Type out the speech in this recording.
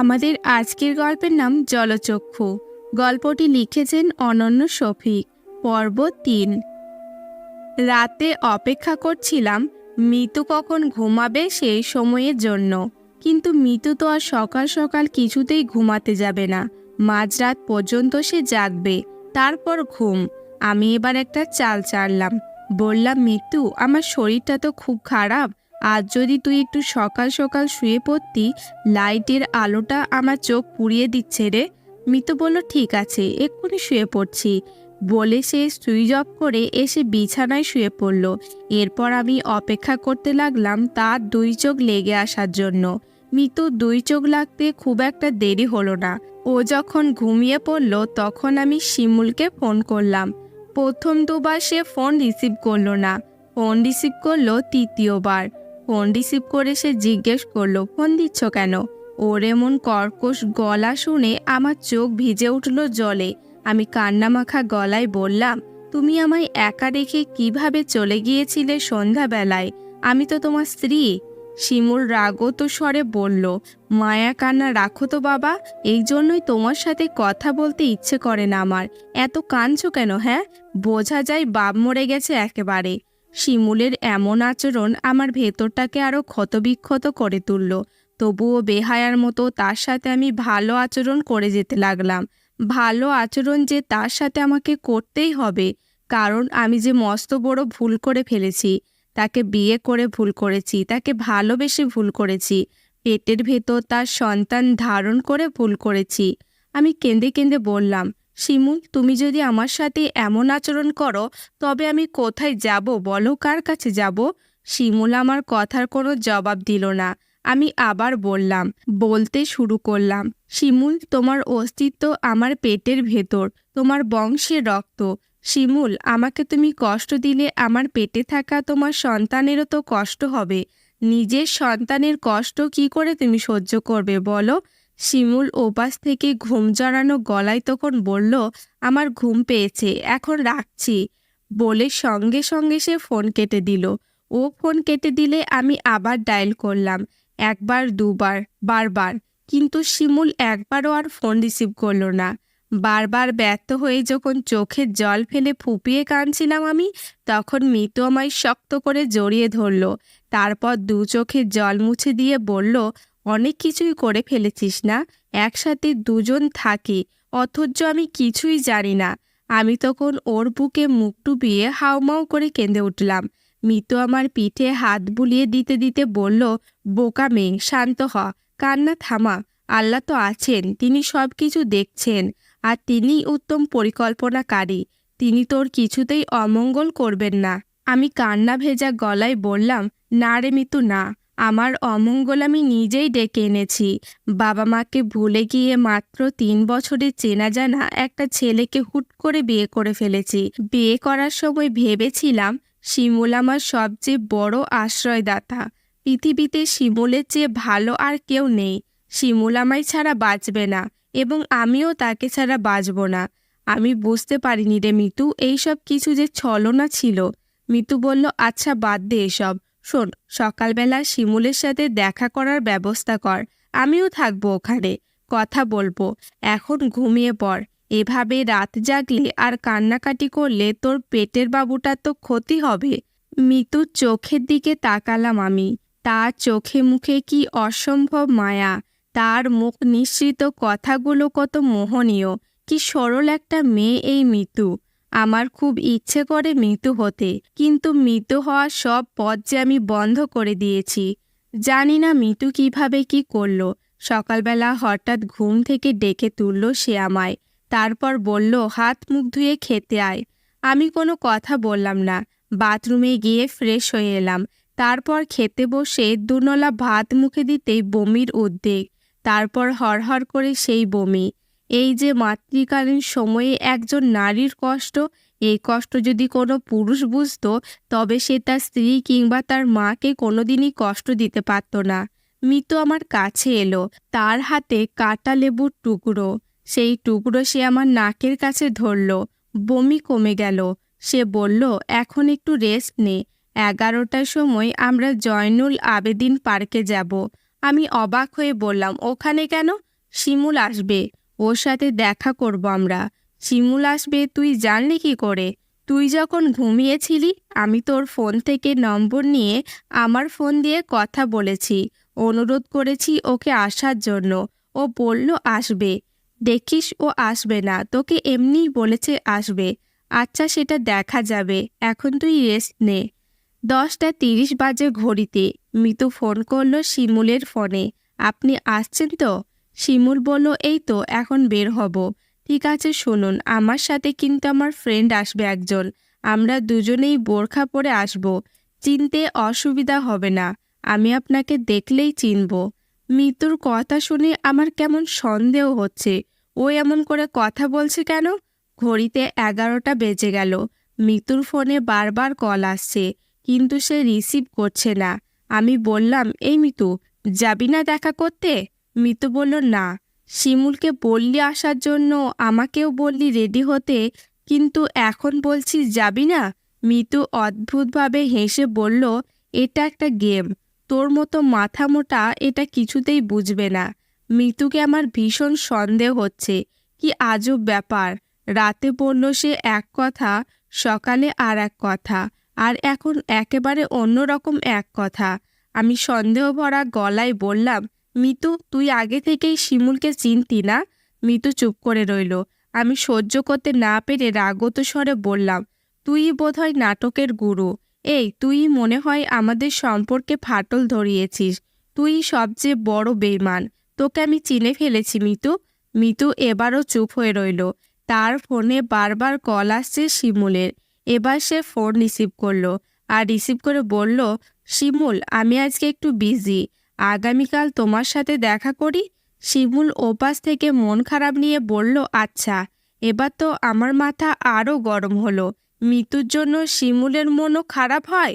আমাদের আজকের গল্পের নাম জলচক্ষু। গল্পটি লিখেছেন অনন্য শফিক। পর্ব তিন। রাতে অপেক্ষা করছিলাম, মিতু কখন ঘুমাবে সেই সময়ের জন্য। কিন্তু মিতু তো আর সকাল সকাল কিছুতেই ঘুমাতে যাবে না। মাঝরাত পর্যন্ত সে জাগবে, তারপর ঘুম। আমি এবার একটা চাল চাড়লাম। বললাম, মিতু, আমার শরীরটা তো খুব খারাপ। আজ যদি তুই একটু সকাল সকাল শুয়ে পড়তি, লাইটের আলোটা আমার চোখ পুড়িয়ে দিচ্ছে রে। মিতু বলল, ঠিক আছে, এক্ষুনি শুয়ে পড়ছি। বলে সে সুইচ অফ করে এসে বিছানায় শুয়ে পড়ল। এরপর আমি অপেক্ষা করতে লাগলাম তার দুই চোখ লেগে আসার জন্য। মিতু, দুই চোখ লাগতে খুব একটা দেরি হলো না। ও যখন ঘুমিয়ে পড়ল, তখন আমি শিমুলকে ফোন করলাম। প্রথম দুবার সে ফোন রিসিভ করল না। ফোন রিসিভ করল তৃতীয়বার। ফোন রিসিভ করে সে জিজ্ঞেস করল, ফোন দিচ্ছ কেন? ওর এমন কর্কশ গলা শুনে আমার চোখ ভিজে উঠল জলে। আমি কান্নামাখা গলায় বললাম, তুমি আমায় একা রেখে কীভাবে চলে গিয়েছিলে সন্ধ্যাবেলায়? আমি তো তোমার স্ত্রী। শিমুল রাগত স্বরে বলল, মায়া কান্না রাখো তো বাবা, এই জন্যই তোমার সাথে কথা বলতে ইচ্ছে করে না আমার। এত কাঁদছো কেন হ্যাঁ? বোঝা যায় বাপ মরে গেছে একেবারে। শিমুলের এমন আচরণ আমার ভেতরটাকে আরও ক্ষতবিক্ষত করে তুলল। তবুও বেহায়ার মতো তার সাথে আমি ভালো আচরণ করে যেতে লাগলাম। ভালো আচরণ যে তার সাথে আমাকে করতেই হবে, কারণ আমি যে মস্ত বড় ভুল করে ফেলেছি, তাকে বিয়ে করে ভুল করেছি, তাকে ভালোবেসে ভুল করেছি, পেটের ভেতর তার সন্তান ধারণ করে ভুল করেছি, আমি কেঁদে কেঁদে বললাম শিমুল, তুমি যদি আমার সাথে এমন আচরণ করো, তবে আমি কোথায় যাব বলো? কার কাছে যাব? শিমুল আমার কথার কোনো জবাব দিল না। আমি আবার বললাম, বলতে শুরু করলাম, শিমুল, তোমার অস্তিত্ব আমার পেটের ভেতর, তোমার বংশের রক্ত। শিমুল, আমাকে তুমি কষ্ট দিলে আমার পেটে থাকা তোমার সন্তানেরও তো কষ্ট হবে। নিজের সন্তানের কষ্ট কি করে তুমি সহ্য করবে বলো? শিমুল ওপাশ থেকে ঘুম জড়ানো গলায় তখন বলল, আমার ঘুম পেয়েছে, এখন রাখছি। বলে সঙ্গে সঙ্গে সে ফোন কেটে দিল। ও ফোন কেটে দিলে আমি আবার ডায়াল করলাম, একবার, দুবার, বারবার। কিন্তু শিমুল একবারও আর ফোন রিসিভ করল না। বারবার ব্যর্থ হয়ে যখন চোখের জল ফেলে ফুপিয়ে কাঁদছিলাম আমি, তখন মিতু আমায় শক্ত করে জড়িয়ে ধরল। তারপর দু চোখের জল মুছে দিয়ে বলল অনেক কিছুই করে ফেলেছিস না? একসাথে দুজন থাকি, অথচ আমি কিছুই জানি না। আমি তখন ওর বুকে মুখ টুপিয়ে হাউমাউ করে কেঁদে উঠলাম। মিতু আমার পিঠে হাত বুলিয়ে দিতে দিতে বলল, বোকা মেয়ে, শান্ত হ, কান্না থামা। আল্লাহ তো আছেন, তিনি সব কিছু দেখছেন, আর তিনি উত্তম পরিকল্পনাকারী। তিনি তোর কিছুতেই অমঙ্গল করবেন না। আমি কান্না ভেজা গলায় বললাম, না রে মিতু, না। আমার অমঙ্গল আমি নিজেই ডেকে এনেছি। বাবা মাকে ভুলে গিয়ে মাত্র তিন বছরের চেনা জানা একটা ছেলেকে হুট করে বিয়ে করে ফেলেছি। বিয়ে করার সময় ভেবেছিলাম শিমুল আমার সবচেয়ে বড় আশ্রয়দাতা। পৃথিবীতে শিমুলের চেয়ে ভালো আর কেউ নেই। শিমুল আমায় ছাড়া বাঁচবে না এবং আমিও তাকে ছাড়া বাঁচব না। আমি বুঝতে পারিনি রে মিতু, এইসব কিছু যে ছলনা ছিল। মিতু বলল আচ্ছা বাদ দে এসব। শোন, সকালবেলা শিমুলের সাথে দেখা করার ব্যবস্থা কর, আমিও থাকব ওখানে, কথা বলব, এখন ঘুমিয়ে পড়, এভাবে রাত জাগলে আর কান্নাকাটি করলে তোর পেটের বাবুটার তো ক্ষতি হবে। মিতুর চোখের দিকে তাকালাম আমি, তার চোখে মুখে কি অসম্ভব মায়া, তার মুখ নিঃসৃত কথাগুলো কত মোহনীয়, কি সরল একটা মেয়ে এই মিতু। আমার খুব ইচ্ছে করে মৃত্যু হতে, কিন্তু মৃত্যু হওয়ার সব পথ যে আমি বন্ধ করে দিয়েছি। জানি না মিতু কীভাবে কি করল। সকালবেলা হঠাৎ ঘুম থেকে ডেকে তুলল সে আমায়। তারপর বলল, হাত মুখ ধুয়ে খেতে আয়। আমি কোনো কথা বললাম না। বাথরুমে গিয়ে ফ্রেশ হয়ে এলাম। তারপর খেতে বসে দুনলা ভাত মুখে দিতেই বমির উদ্বেগ। তারপর হরহর করে সেই বমি। এই যে মাতৃকালীন সময়ে একজন নারীর কষ্ট, এই কষ্ট যদি কোনো পুরুষ বুঝত, তবে সে তার স্ত্রী কিংবা তার মাকে কোনোদিনই কষ্ট দিতে পারত না। মিতু আমার কাছে এলো। তার হাতে কাটা লেবুর টুকরো। সেই টুকরো সে আমার নাকের কাছে ধরল। বমি কমে গেল। সে বলল, এখন একটু রেস্ট নে। এগারোটার সময় আমরা জয়নুল আবেদিন পার্কে যাব। আমি অবাক হয়ে বললাম, ওখানে কেন? শিমুল আসবে। ওর সাথে দেখা করব আমরা। শিমুল আসবে, তুই জানলি কি করে? তুই যখন ঘুমিয়েছিলি, আমি তোর ফোন থেকে নম্বর নিয়ে আমার ফোন দিয়ে কথা বলেছি। অনুরোধ করেছি ওকে আসার জন্য। ও বলল, আসবে। দেখিস, ও আসবে না। তোকে এমনিই বলেছে আসবে। আচ্ছা সেটা দেখা যাবে। এখন তুই রেস্ট নে। দশটা তিরিশ বাজে ঘড়িতে মিতু ফোন করল শিমুলের ফোনে। আপনি আসছেন তো? শিমুল বলল, এই তো, এখন বের হব। ঠিক আছে, শুনুন, আমার সাথে কিন্তু আমার ফ্রেন্ড আসবে একজন। আমরা দুজনেই বোরখা পরে আসব। চিনতে অসুবিধা হবে না। আমি আপনাকে দেখলেই চিনব। মিতুর কথা শুনে আমার কেমন সন্দেহ হচ্ছে। ও এমন করে কথা বলছে কেন? ঘড়িতে এগারোটা বেজে গেল। মিতুর ফোনে বারবার কল আসছে, কিন্তু সে রিসিভ করছে না। আমি বললাম, এই মিতু, যাবি না দেখা করতে? মিতু বলল, না, শিমুলকে বললি আসার জন্য আমাকেও বললি রেডি হতে, কিন্তু এখন বলছিস যাবি না? মিতু অদ্ভুতভাবে হেসে বলল, এটা একটা গেম। তোর মতো মাথা মোটা এটা কিছুতেই বুঝবে না। মিতুকে আমার ভীষণ সন্দেহ হচ্ছে। কি আজব ব্যাপার। রাতে বলল সে এক কথা, সকালে আর এক কথা, আর এখন একেবারে অন্যরকম এক কথা। আমি সন্দেহ ভরা গলায় বললাম মিতু, তুই আগে থেকেই শিমুলকে চিনতি না? মিতু চুপ করে রইল। আমি সহ্য করতে না পেরে রাগত স্বরে বললাম, তুই বোধহয় নাটকের গুরু। এই, তুই মনে হয় আমাদের সম্পর্কে ফাটল ধরিয়েছিস। তুই সবচেয়ে বড় বেইমান তোকে আমি চিনে ফেলেছি, মিতু। মিতু এবারও চুপ হয়ে রইল। তার ফোনে বারবার কল আসছে শিমুলের। এবার সে ফোন রিসিভ করল। আর রিসিভ করে বলল, শিমুল, আমি আজকে একটু বিজি। আগামীকাল তোমার সাথে দেখা করি। শিমুল ওপাস থেকে মন খারাপ নিয়ে বলল আচ্ছা এবার তো আমার মাথা আরও গরম হলো। মৃত্যুর জন্য শিমুলের মনও খারাপ হয়?